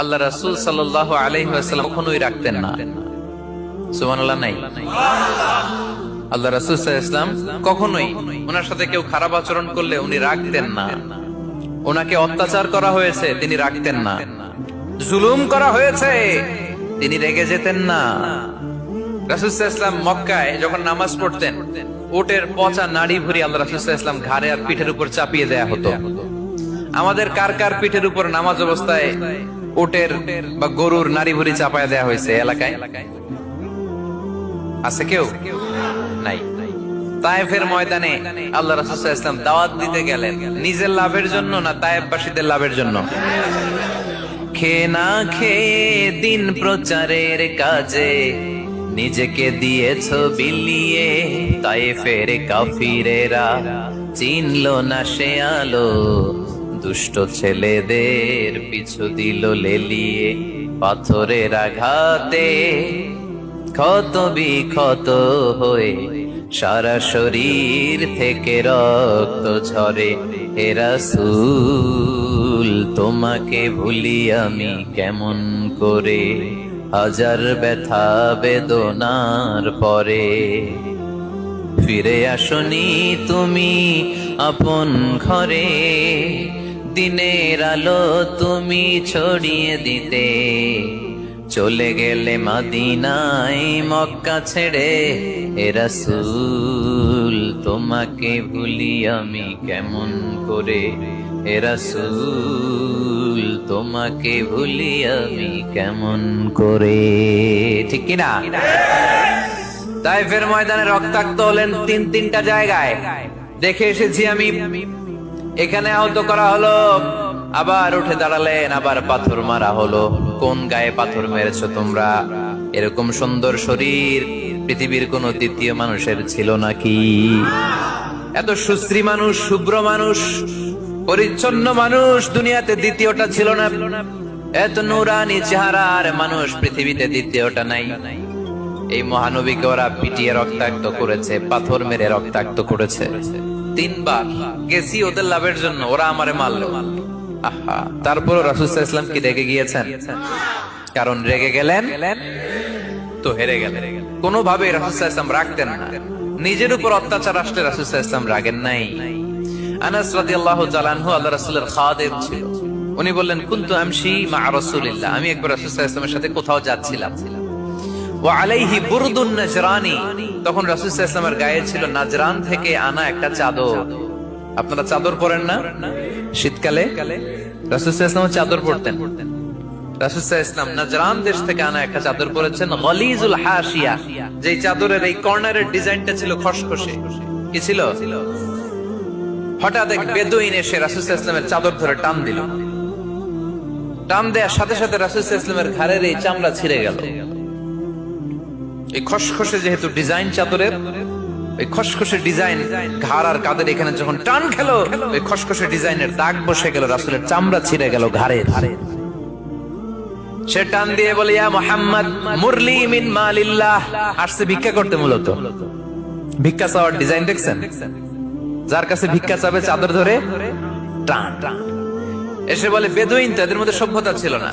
আল্লাহ রাসূল সাল্লাল্লাহু আলাইহি ওয়াসাল্লাম কখনোই রাখতেন না। আল্লাহ রাসূল ওয়াসাল্লাম কখনোই ওনার সাথে কেউ খারাপ আচরণ করলে উনি রাখতেন না। ওনাকে অত্যাচার করা হয়েছে, তিনি রাখতেন না। জুলুম করা হয়েছে, তিনি রেগে যেতেন না। মক্কায় যখন নামাজ পড়তেন ওটের পচা নাড়ি ভুরি আল্লাহ রাসুসাল্লাম ঘাড়ে আর পিঠের উপর চাপিয়ে দেয়া হতো। আমাদের কার কার পিঠের উপর নামাজ অবস্থায় ওটের বা গরুর নাড়ি ভুরি চাপায় দেয়া হয়েছে এলাকায়। আছে কেউ? নাই। তায়েফের ময়দানে আল্লাহ রাসুসাল্লাম দাওয়াত দিতে গেলেন। নিজের লাভের জন্য না তায়েফবাসীদের লাভের জন্য? খেয়ে না খেয়ে দিন প্রচারের কাজে নিজেকে দিয়েছ বিলিয়ে। তাই ফের কাফিরেরা চিনল না সে আলো। দুষ্ট ছেলেদের পিছু দিল লেলিয়ে পাথরের আঘাতে। ক্ষত বিক্ষত হয়ে সারা শরীর থেকে রক্ত ঝরে। হেরাসুল তোমাকে ভুলি আমি কেমন করে? হাজার ব্যথা বেদনার পরে ফিরে আসনি তুমি আপন ঘরে। দিনের আলো তুমি ছড়িয়ে দিতে। চলে গেলে মাদিনায় মক্কা ছেড়ে এরা সুল তোমাকে ভুলি আমি কেমন করে? এরা সুল তোমাকে ভুলি আমি কেমন করে? ঠিক কিনা? তাইফের ময়দানে রক্তাক্ত হলেন তিন তিনটা জায়গায়। দেখে এসেছি আমি এখানে আহত করা হলো। আবার উঠে দাঁড়ালেন, আবার পাথর মারা হলো। কোন গায়ে পাথর মেরেছো তোমরা? এরকম সুন্দর শরীর পৃথিবীর কোন দ্বিতীয় মানুষের ছিল নাকি? এত সুশ্রী মানুষ, শুভ্র মানুষ, পরিচ্ছন্ন মানুষ দুনিয়াতে দ্বিতীয়টা ছিল না। এত নুরানি চেহারার মানুষ পৃথিবীতে দ্বিতীয়টা নাই। এই মহানবীকে ওরা পিটিয়ে রক্তাক্ত করেছে, পাথর মেরে রক্তাক্ত করেছে। তিনবার। গেছি ওদের লাভের জন্য, ওরা আমারে মারলো। তারপর রাসুসাহ ইসলাম কি রেগে গিয়েছেন? কারণ রেগে গেলেন, তো হেরে গেলেন। কোনোভাবে রাসুসাহ ইসলাম রাখতেন না। নিজের উপর অত্যাচার আসলে রাসুসাহ ইসলাম রাগেন নাই। আনাস আনহু আল্লাহ রাসূলের খাদেম ছিল। উনি বললেন, কুনতু আমশি মা আমি একবার রাসূলুল্লাহ ইসলামের সাথে কোথাও যাচ্ছিলাম। তখন গায়ে ছিল নাজরান থেকে আনা একটা চাদর। আপনারা চাদর পরেন না? শীতকালে চাদর যেই চাদরের এই কর্নারের ডিজাইনটা ছিল খসখসে। কি ছিল? হঠাৎ চাদর ধরে টান দিল। টান সাথে সাথে ঘাড়ের এই চামড়া ছিঁড়ে গেল। এই খসখসে যেহেতু ডিজাইন চাদরের ওই খসখসে ডিজাইন ঘাড় আর কাদের এখানে যখন টান খেলো ওই খসখসে ডিজাইনের দাগ বসে গেল, রাসুলের চামড়া ছিঁড়ে গেল ঘাড়ে ঘাড়ে সে টান দিয়ে বলে, ইয়া মোহাম্মদ, মুরলি মিন মালিল্লাহ। আসছে ভিক্ষা করতে মূলত। ভিক্ষা চাওয়ার ডিজাইন দেখছেন? যার কাছে ভিক্ষা চাবে চাদর ধরে, টান। টান এসে বলে, বেদুইন তাদের মধ্যে সভ্যতা ছিল না।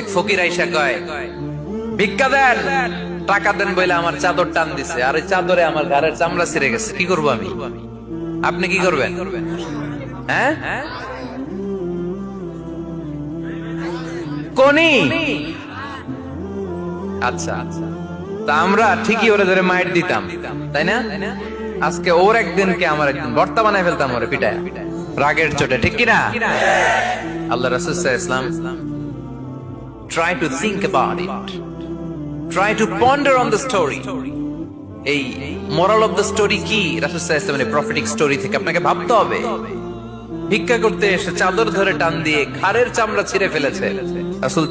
এক ফকির আইসা কয়, ভিক্ষা দেন। টাকা দেন বলে আমার চাদর টান দিছে, আর ওই চাদরে আমার ঘরের চামড়া ছিঁড়ে গেছে। কি করব আমি? আপনি কি করবেন? হ্যাঁ? কোনি? আচ্ছা আচ্ছা। তা আমরা ঠিকই ওরে ধরে মাইট দিতাম, তাই না? আজকে ওর একদিনকে আমার একদিন বর্তা বানায় ফেলতাম ওরে পিটায়, রাগের চোটে, ঠিক কিনা? আল্লাহ রাসূল Islam try to think about it. Try to ponder on the story. এই মোরাল অফ দ্য স্টোরি কি? রাসুসাহ প্রফিটিক স্টোরি থেকে আপনাকে ভাবতে হবে। ভিক্ষা করতে এসে চাদর ধরে টান দিয়ে ঘাড়ের চামড়া ছিঁড়ে ফেলেছে। রাসুল